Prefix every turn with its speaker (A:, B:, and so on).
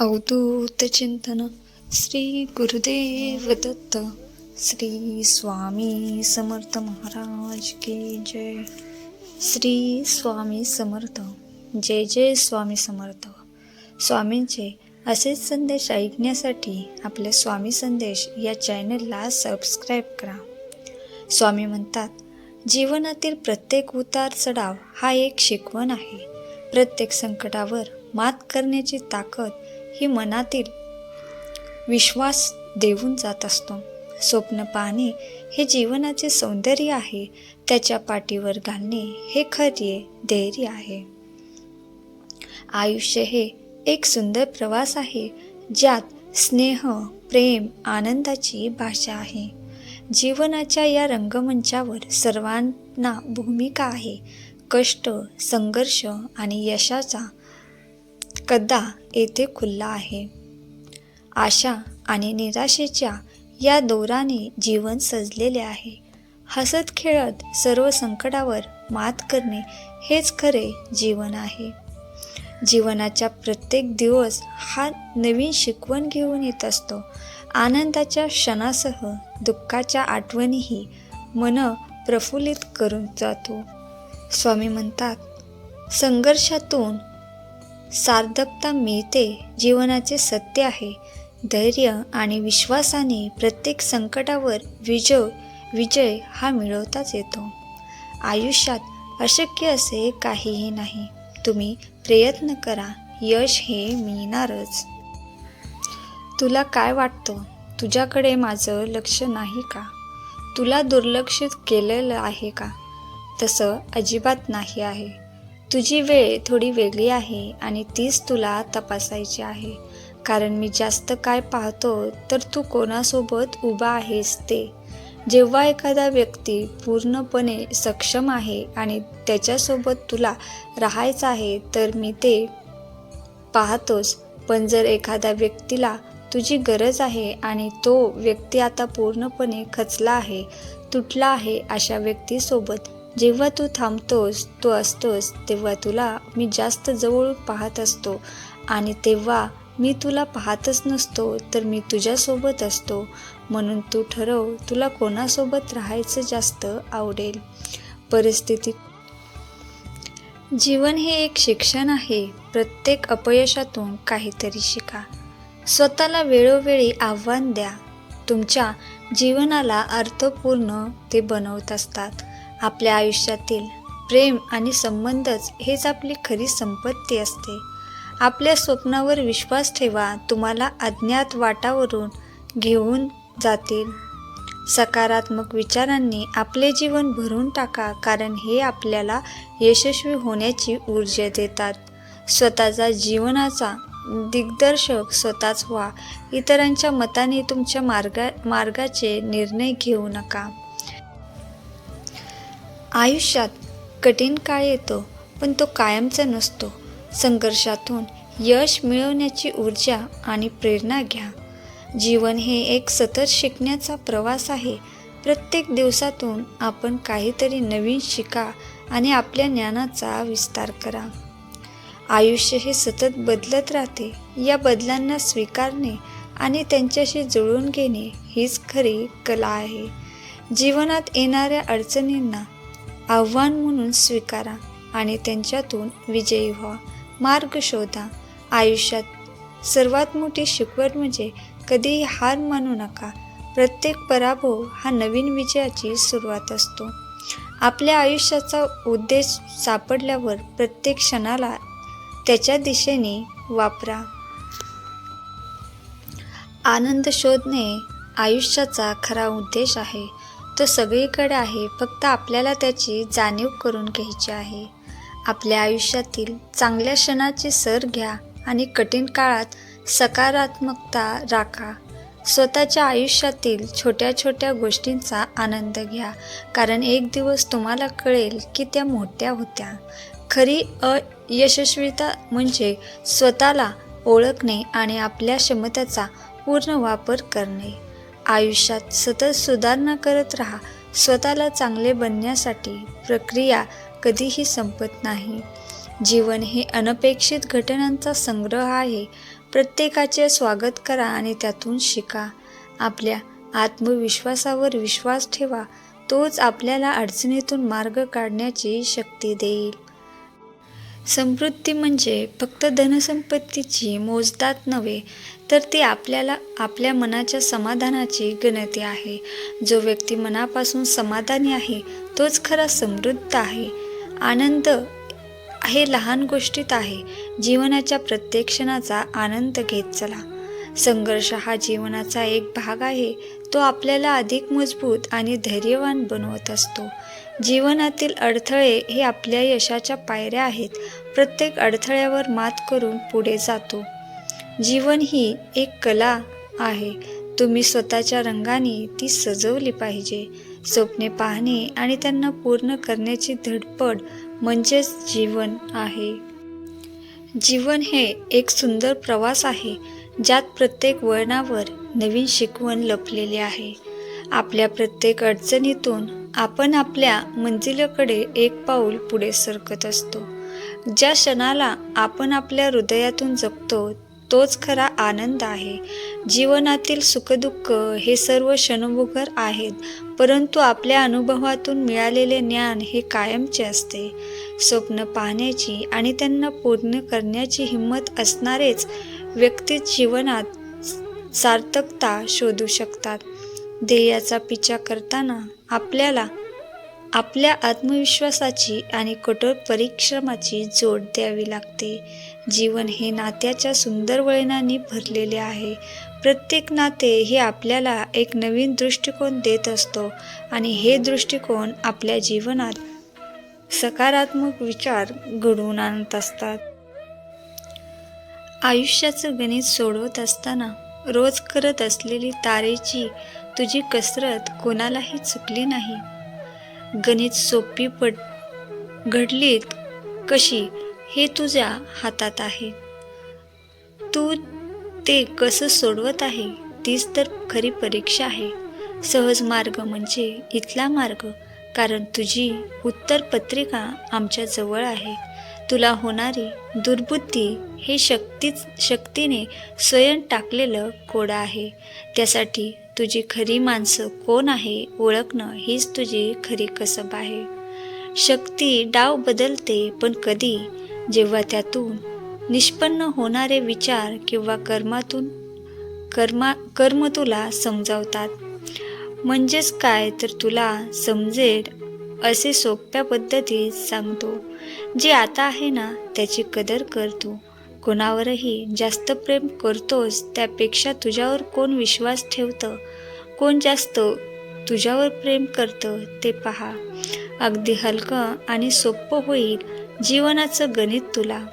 A: अवधूत चिंतन श्री गुरुदेव दत्त श्री स्वामी समर्थ महाराज की जय श्री स्वामी समर्थ जय जय स्वामी समर्थ स्वामींचे असेच संदेश ऐकण्यासाठी आपल्या स्वामी संदेश या चॅनलला सबस्क्राईब करा. स्वामी म्हणतात जीवनातील प्रत्येक उतार चढाव हा एक शिकवण आहे. प्रत्येक संकटावर मात करण्याची ताकद ही मनातील विश्वास देऊन जात असतो. स्वप्न पाहणे हे जीवनाचे सौंदर्य आहे. त्याच्या पाठीवर घालणे हे खरे धैर्य आहे. आयुष्य हे एक सुंदर प्रवास आहे. ज्यात स्नेह प्रेम आनंदाची भाषा आहे. जीवनाच्या या रंगमंचावर सर्वांना भूमिका आहे. कष्ट संघर्ष आणि यशाचा कदा येथे खुल्ला आहे. आशा आणि निराशेच्या या दोराने जीवन सजलेले आहे. हसत खेळत सर्व संकटावर मात करणे हेच खरे जीवन आहे. जीवनाच्या प्रत्येक दिवस हा नवीन शिकवण घेऊन येत असतो. आनंदाच्या क्षणासह दुःखाच्या आठवणीही मन प्रफुल्लित करून जातो. स्वामी म्हणतात संघर्षातून सार्थकता मिळते जीवनाचे सत्य आहे. धैर्य आणि विश्वासाने प्रत्येक संकटावर विजय विजय हा मिळवताच येतो. आयुष्यात अशक्य असे काहीही नाही. तुम्ही प्रयत्न करा यश हे मिळणारच. तुला काय वाटतं? तुझ्याकडे माझं लक्ष नाही का? तुला दुर्लक्षित केलेलं आहे का? तसं अजिबात नाही आहे. तुझी वेळ थोडी वेगळी आहे आणि तीच तुला तपासायची आहे. कारण मी जास्त काय पाहतो तर तू कोणासोबत उभा आहेस ते. जेव्हा एखादा व्यक्ती पूर्णपणे सक्षम आहे आणि त्याच्यासोबत तुला राहायचं आहे तर मी ते पाहतोच. पण जर एखाद्या व्यक्तीला तुझी गरज आहे आणि तो व्यक्ती आता पूर्णपणे खचला आहे तुटला आहे अशा व्यक्तीसोबत जेव्हा तू थांबतोस तू असतोस तेव्हा तुला मी जास्त जवळ पाहत असतो. आणि तेव्हा मी तुला पाहतच नसतो तर मी तुझ्यासोबत असतो. म्हणून तू ठरव तुला कोणासोबत राहायचं जास्त आवडेल. परिस्थिती जीवन हे एक शिक्षण आहे. प्रत्येक अपयशातून काहीतरी शिका. स्वतःला वेळोवेळी आव्हान द्या. तुमच्या जीवनाला अर्थपूर्ण ते बनवत असतात. आपल्या आयुष्यातील प्रेम आणि संबंधच हेच आपली खरी संपत्ती असते. आपल्या स्वप्नावर विश्वास ठेवा तुम्हाला अज्ञात वाटावरून घेऊन जातील. सकारात्मक विचारांनी आपले जीवन भरून टाका कारण हे आपल्याला यशस्वी होण्याची ऊर्जा देतात. स्वतःचा जीवनाचा दिग्दर्शक स्वतःच व्हा. इतरांच्या मताने तुमच्या मार्गा मार्गाचे निर्णय घेऊ नका. आयुष्यात कठीण काळ येतो पण तो कायमचा नसतो. संघर्षातून यश मिळवण्याची ऊर्जा आणि प्रेरणा घ्या. जीवन हे एक सतत शिकण्याचा प्रवास आहे. प्रत्येक दिवसातून आपण काहीतरी नवीन शिका आणि आपल्या ज्ञानाचा विस्तार करा. आयुष्य हे सतत बदलत राहते. या बदलांना स्वीकारणे आणि त्यांच्याशी जुळून घेणे हीच खरी कला आहे. जीवनात येणाऱ्या अडचणींना आव्हान म्हणून स्वीकारा आणि त्यांच्यातून विजयी व्हा. मार्ग शोधा. आयुष्यात सर्वात मोठी शिकवण म्हणजे कधीही हार मानू नका. प्रत्येक पराभव हा नवीन विजयाची सुरुवात असतो. आपल्या आयुष्याचा उद्देश सापडल्यावर प्रत्येक क्षणाला त्याच्या दिशेने वापरा. आनंद शोधणे आयुष्याचा खरा उद्देश आहे. तो सगळीकडे आहे फक्त आपल्याला त्याची जाणीव करून घ्यायची आहे. आपल्या आयुष्यातील चांगल्या क्षणाची सर घ्या आणि कठीण काळात सकारात्मकता राखा. स्वतःच्या आयुष्यातील छोट्या छोट्या गोष्टींचा आनंद घ्या कारण एक दिवस तुम्हाला कळेल की त्या मोठ्या होत्या. खरी अयशस्वीता म्हणजे स्वतःला ओळखणे आणि आपल्या क्षमतेचा पूर्ण वापर करणे. आयुष्यात सतत सुधारणा करत राहा. स्वतःला चांगले बनण्यासाठी प्रक्रिया कधीही संपत नाही. जीवन हे अनपेक्षित घटनांचा संग्रह आहे. प्रत्येकाचे स्वागत करा आणि त्यातून शिका. आपल्या आत्मविश्वासावर विश्वास ठेवा. तोच आपल्याला अडचणीतून मार्ग काढण्याची शक्ती देईल. समृद्धी म्हणजे फक्त धनसंपत्तीची मोजदात नव्हे तर ती आपल्याला आपल्या मनाच्या समाधानाची गणती आहे. जो व्यक्ती मनापासून समाधानी आहे तोच खरा समृद्ध आहे. आनंद हे लहान गोष्टीत आहे. जीवनाच्या प्रत्येक क्षणाचा आनंद घेत चला. संघर्ष हा जीवनाचा एक भाग आहे. तो आपल्याला अधिक मजबूत आणि धैर्यवान बनवत असतो. जीवनातील अडथळे हे आपल्या यशाच्या पायऱ्या आहेत. प्रत्येक अडथळ्यावर मात करून पुढे जातो. जीवन ही एक कला आहे. तुम्ही स्वतःच्या रंगाने ती सजवली पाहिजे. स्वप्ने पाहणे आणि त्यांना पूर्ण करण्याची धडपड म्हणजेच जीवन आहे. जीवन हे एक सुंदर प्रवास आहे ज्यात प्रत्येक वळणावर नवीन शिकवण लपलेली आहे. आपल्या प्रत्येक अडचणीतून आपण आपल्या मंजिलकडे एक पाऊल पुढे सरकत असतो. ज्या क्षणाला आपण आपल्या हृदयातून जगतो तोच खरा आनंद आहे. जीवनातील सुखदुःख हे सर्व क्षणभोगर आहेत परंतु आपल्या अनुभवातून मिळालेले ज्ञान हे कायमचे असते. स्वप्न पाहण्याची आणि त्यांना पूर्ण करण्याची हिंमत असणारेच व्यक्ती जीवनात सार्थकता शोधू शकतात. ध्येयाचा पिछा करताना आपल्याला आपल्या आत्मविश्वासाची आणि कठोर परिश्रमाची जोड द्यावी लागते. जीवन हे नात्याच्या सुंदर वळणाने भरलेले आहे. प्रत्येक नाते हे आपल्याला एक नवीन दृष्टिकोन देत असतो आणि हे दृष्टिकोन आपल्या जीवनात सकारात्मक विचार घडवून आणत असतात. आयुष्याचं गणित सोडवत असताना रोज करत असलेली तारेची तुझी कसरत कोणालाही चुकली नाही. गणित सोपी पड घडलीत कशी हे तुझ्या हातात आहे. तू ते कसं सोडवत आहे तीच तर खरी परीक्षा आहे. सहज मार्ग म्हणजे इथला मार्ग कारण तुझी उत्तरपत्रिका आमच्या जवळ आहे. तुला होणारी दुर्बुद्धी हे शक्तीच शक्तीने स्वयं टाकलेलं कोडं आहे. त्यासाठी तुझी खरी माणसं कोण आहे ओळखणं हीच तुझी खरी कसब आहे. शक्ती डाव बदलते पण कधी? जेव्हा त्यातून निष्पन्न होणारे विचार किंवा कर्मातून कर्मा कर्म तुला समजावतात. म्हणजेच काय? तर तुला समजेल असे सोप्या पद्धतीत सांगतो. जे आता आहे ना त्याची कदर करतो कोणावरही जास्त प्रेम करतोस त्यापेक्षा तुझ्यावर कोण विश्वास ठेवतं? कोण जास्त तुझ्यावर प्रेम करतं ते पहा. अगदी हलकं आणि सोपं होईल जीवनाचं गणित तुला.